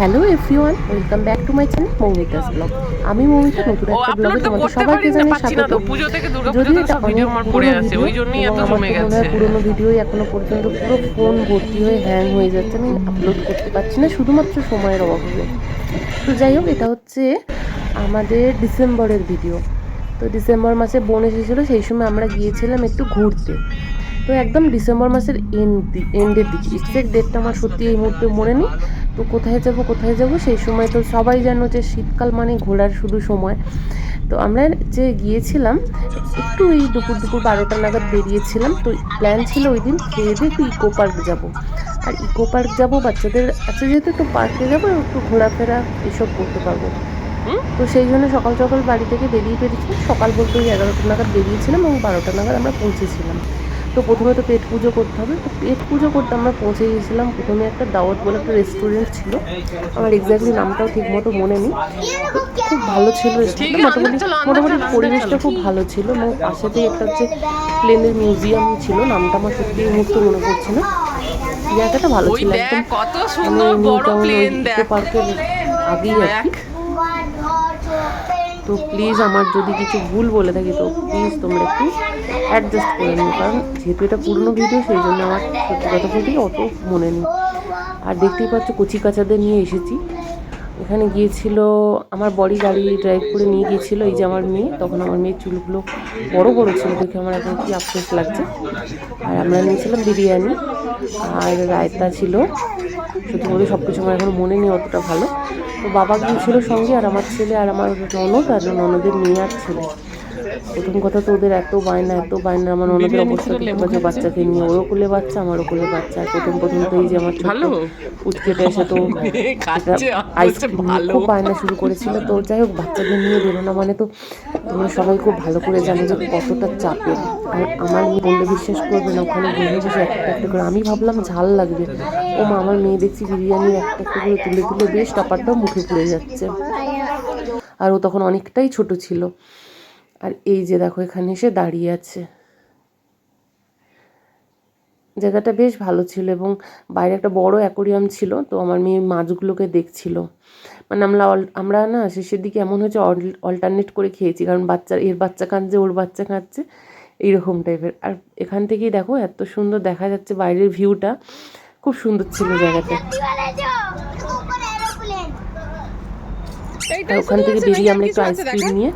Hello everyone welcome back to my channel Moumita's blog. আমি মৌমিতা নতুন একটা ব্লগে তোমাদের সবাইকে জানাই স্বাগত। যদিও এটা ভিডিও অনেক আমার পুরোনো পড়ে আছে ভিডিও ওই জন্যই এত আমার তো মনে হয় গেছে। পুরোনো ভিডিওই এখনও পর্যন্ত পুরো ফোন ভর্তি হয়ে হ্যাং হয়ে যাচ্ছে আমি আপলোড করতে পারছি না শুধুমাত্র সময়ের অভাবে। তো যাই হোক এটা হচ্ছে আমাদের ডিসেম্বরের ভিডিও তো ডিসেম্বর মাসে বোন এসেছিল সেই সময় আমরা গিয়েছিলাম একটু ঘুরতে। তো একদম ডিসেম্বর মাসের এন্ড এন্ডের দিকে এক্সাক্ট ডেটটা আমার সত্যি এই মুহূর্তে মনে নেই। তো কোথায় যাব কোথায় যাব, সেই সময় তো সবাই জানো যে শীতকাল মানে ঘোরার শুধু সময়। তো আমরা যে গিয়েছিলাম, একটু এই দুপুর দুপুর বারোটা নাগাদ বেরিয়েছিলাম। তো প্ল্যান ছিল ওই দিন খেয়ে দিয়ে একটু ইকো পার্ক যাব। আর ইকো পার্ক যাব, বাচ্চাদের আচ্ছা যেহেতু একটু পার্কে যাব, একটু ঘোরাফেরা এসব করতে পারব। তো সেই জন্য সকাল সকাল বাড়ি থেকে বেরিয়ে পেরেছি সকাল বলতে ওই এগারোটা নাগাদ বেরিয়েছিলাম এবং বারোটা নাগাদ আমরা পৌঁছেছিলাম। তো প্রথমে তো পেট পুজো করতে হবে তো পেট পুজো করতে আমরা পৌঁছে গিয়েছিলাম। প্রথমে একটা দাওয়াত বলে একটা রেস্টুরেন্ট ছিল। আমার এক্স্যাক্টলি নামটাও ঠিক মতো মনে নেই। খুব ভালো ছিল রেস্টুরেন্টটা আছে, মোটামুটি মোটামুটি পরিবেশটা খুব ভালো ছিল। এবং পাশেতেই একটা হচ্ছে প্লেনের মিউজিয়াম ছিল। নামটা আমার সত্যি এই মুহূর্তে মনে পড়ছে না। জায়গাটা ভালো ছিল একদম কত মানে সুন্দর বড় প্লেন পার্কের আগেই আর কি। তো প্লিজ আমার যদি কিছু ভুল বলে থাকি তো প্লিজ তোমরা একটু অ্যাডজাস্ট করে নিই, কারণ যেহেতু এটা পুরনো ভিডিও সেই জন্য আমার সত্যি কথা বলতে অত মনে নেই। আর দেখতেই পাচ্ছ, কচি কাচাদের নিয়ে এসেছি। এখানে গিয়েছিল, আমার বড়ি গাড়ি ড্রাইভ করে নিয়ে গিয়েছিল, এই যে আমার মেয়ে। তখন আমার মেয়ের চুলগুলো বড় বড় ছিল দেখে আমার এখন কি আফসোস লাগছে। আর আমরা নিয়েছিলাম বিরিয়ানি, আর রায়তা ছিল। সত্যি বলতে সব কিছু আমার এখন মনে নেই অতটা ভালো। তো বাবা গিয়েছিল সঙ্গে, আর আমার ছেলে আর আমার ননদ, আর ননদের মেয়ে আর ছেলে। প্রথম কথা তো ওদের এত বায়না এত বায়না আমার ননদের অবস্থা দেখতে বাচ্চাকে নিয়ে ওরও কোলে বাচ্চা আমারও কোলে বাচ্চা প্রথম প্রথম তো এই যে আমার ভালো? উৎকেটে এসে তো আইসক্রিম ভালো। খুব বায়না শুরু করেছিল তো যাই হোক বাচ্চাদের নিয়ে বেরোনো মানে তো তোমরা সবাই খুব ভালো করে জানো যে কতটা চাপের। আর আমার মেয়ে বললে বিশ্বাস করবে না ওখানে বসে বসে একটা একটা করে আমি ভাবলাম ঝাল লাগবে। ও মা আমার মেয়ে দেখছি বিরিয়ানির একটা একটা করে তুলে তুলে বেশ টাপারটাও মুখে পড়ে যাচ্ছে। আর ও তখন অনেকটাই ছোট ছিল। আর এই যে দেখো, এখানে এসে দাঁড়িয়ে আছে। জায়গাটা বেশ ভালো ছিল এবং বাইরে একটা বড় অ্যাকোরিয়াম ছিল, তো আমার মেয়ে মাছগুলোকে দেখছিল। মানে আমরা আমরা না শেষের দিকে এমন হচ্ছে অল্টারনেট করে খেয়েছি, কারণ বাচ্চা, এর বাচ্চা কাঁদছে, ওর বাচ্চা কাঁদছে, এইরকম টাইপের। আর এখান থেকেই দেখো, এত সুন্দর দেখা যাচ্ছে বাইরের ভিউটা খুব সুন্দর ছিল জায়গাটা। আর ওখান থেকে বেরিয়ে আমরা একটু আইসক্রিম নিয়ে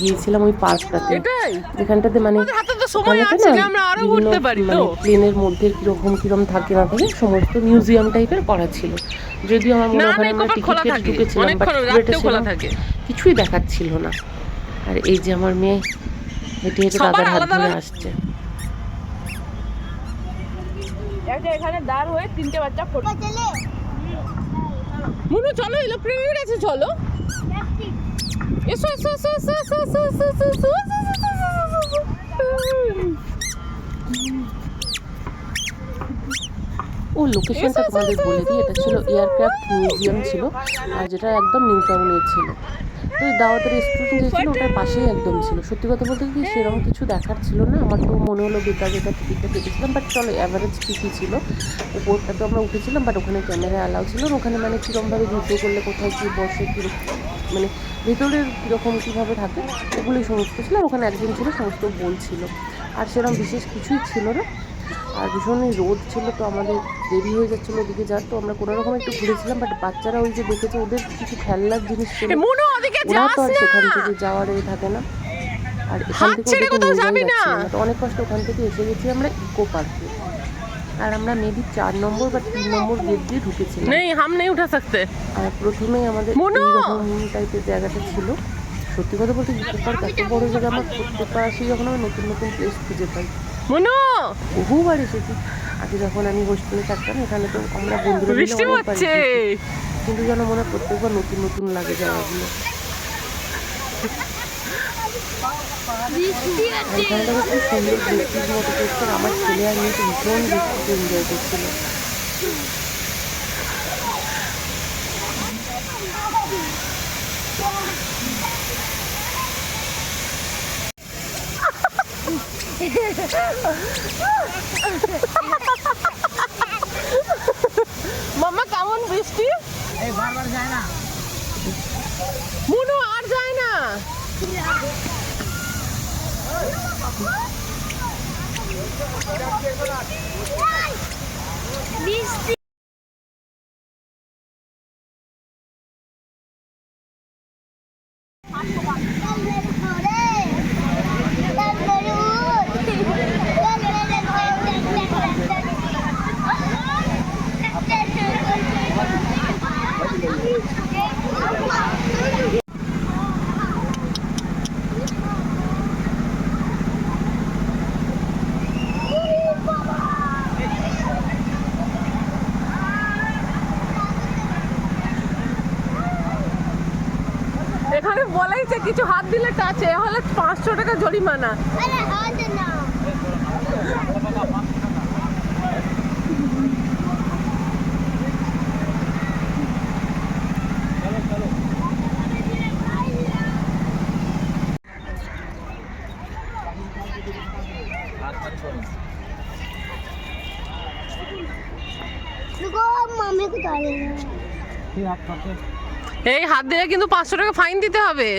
গিয়েছিলাম ওই পার্কটাতে। এটাই। যেখানটাতে মানে হাতে তো সময় ওখানেতে আছে না? যে আমরা আরও বিভিন্ন উঠতে পারি মানে তো। প্লেনের মধ্যে কীরকম কীরকম থাকে না থাকে সমস্ত মিউজিয়াম টাইপের করা ছিল। যদিও আমার মনে হয় আমরা টিকিট ঢুকেছিলাম বাট খোলা থাকে। কিছুই দেখাচ্ছিল না। আর এই যে আমার মেয়ে হেঁটে হেঁটে দাদার হাত ধরে আসছে। একটা এখানে দাঁড় হয়ে তিনটে বাচ্চা ফটো মুনু চলো ইলেকট্রিক আছে চলো। এসো এসো এসো এসো এসো এসো এসো এসো এসো এসো ও লোকেশনটা তোমাদের বলে দিই, এটা ছিল এয়ারক্রাফট মিউজিয়াম ছিল, আর যেটা একদম নিউ টাউনে ছিল। তো দাওয়াতের রেস্টুরেন্ট যে ছিল, ওটার পাশেই একদম ছিল। সত্যি কথা বলতে কি, সেরকম কিছু দেখার ছিল না, আমার তো মনে হলো বেকার বেকার টিকিটটা কেটেছিলাম বাট চলো অ্যাভারেজ ঠিকই ছিল, উপরটা তো আমরা উঠেছিলাম বাট ওখানে ক্যামেরা অ্যালাউ ছিল ওখানে মানে কীরকমভাবে যুদ্ধ করলে কোথায় কী বসে কীরকম মানে ভেতরের কীরকম কীভাবে থাকে, ওগুলোই সমস্ত ছিল, আর ওখানে একজন ছিল, সমস্ত বলছিল আর সেরকম বিশেষ কিছুই ছিল না। আর ভীষণই রোদ ছিল তো আমাদের দেরি হয়ে যাচ্ছিলো ওদিকে যার তো আমরা কোনো রকম একটু ঘুরেছিলাম বাট বাচ্চারা ওই যে দেখেছে ওদের কিছু খেলনার জিনিস ছিল এ মুনু ওদিকে ওরা যাস তো আর না সেখান থেকে যাওয়ার এ থাকে না আর এখান হাত থেকে ছেড়ে ওদেরকে কোথাও নিয়ে যাবি যাওয়া না। যাচ্ছিল না তো অনেক কষ্ট ওখান থেকে এসে গেছি আমরা ইকো পার্কে আর আমরা মেবি চার নম্বর বা তিন নম্বর গেট দিয়ে ঢুকেছিলাম नहीं हम नहीं उठा सकते আর প্রথমেই আমাদের মোনো! এইরকম টাইপের জায়গাটা ছিল সত্যি কথা বলতে ইকো পার্ক এত বড় জায়গা আমার প্রত্যেকবার আসি যখন আমি নতুন নতুন প্লেস খুঁজে পাই মুনু! বহুবার এসেছি। আগে যখন আমি হোস্টেলে থাকতাম এখানে তো আমরা বন্ধুরা বৃষ্টি হচ্ছে কিন্তু যেন মনে প্রত্যেকবার নতুন নতুন লাগে জায়গাগুলো এখানটা খুব সুন্দর বৃষ্টির মতো করছে আমার ছেলে আর মেয়ে ভীষণ বৃষ্টিতে এনজয় করছিল। মাম্মা কেমন বৃষ্টি? মুনু আর যায় না। বৃষ্টি। এখানে বলেইছে কিছু হাত দিলে টাচে হলে পাঁচশো টাকা জরিমানা। আরে হাত এই হাত দিলে কিন্তু পাঁচশো টাকা ফাইন দিতে হবে।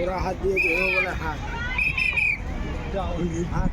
ওরা হাত দিয়ে হাত হাত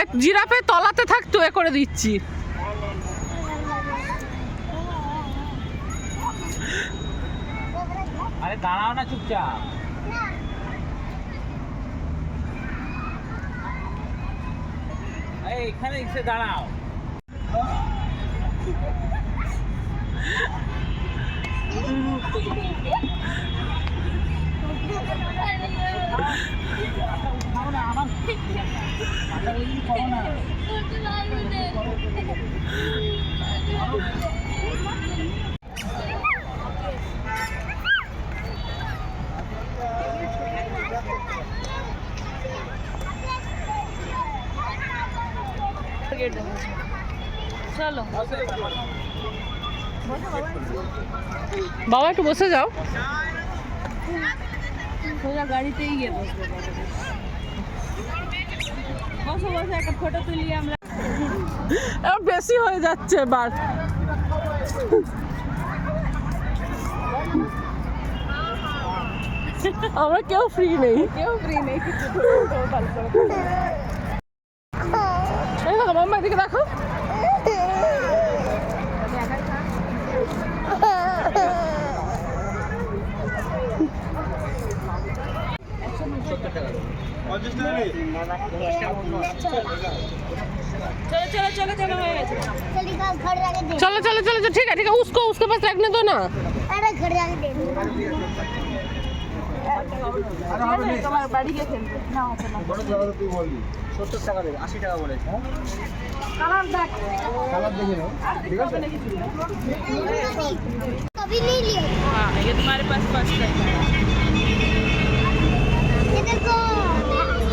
এক জিরাফে তলাতে থাকতো এ করে দিচ্ছি। আরে দাঁড়াও না চুপচাপ। এখানে এসে দাঁড়াও। Thank you. বাবা একটু বসে যাও। সোজা গাড়িতেই গিয়ে বসবো বসো বসো একটা ফটো তুলি আমরা। বেশি হয়ে যাচ্ছে এবার আমরা কেউ ফ্রি নেই। কেউ ফ্রি নেই কিছু ভালো করে এই দেখো মাম্মা এদিকে দেখো। চলো চলো চলো চলো হয়ে গেছে चलिए घर जाके दे चलो चलो चलो चलो ठीक है ठीक है उसको उसके पास रखने दो ना अरे घर जाके दे दो তোমার বাড়ি গিয়ে খেলবে না হচ্ছে না সত্তর টাকা দেবে আশি টাকা বলেছে কালার দেখ কালার দেখে নাও ঠিক আছে कभी नहीं लिया हाँ ये तुम्हारे पास फर्स्ट है そ。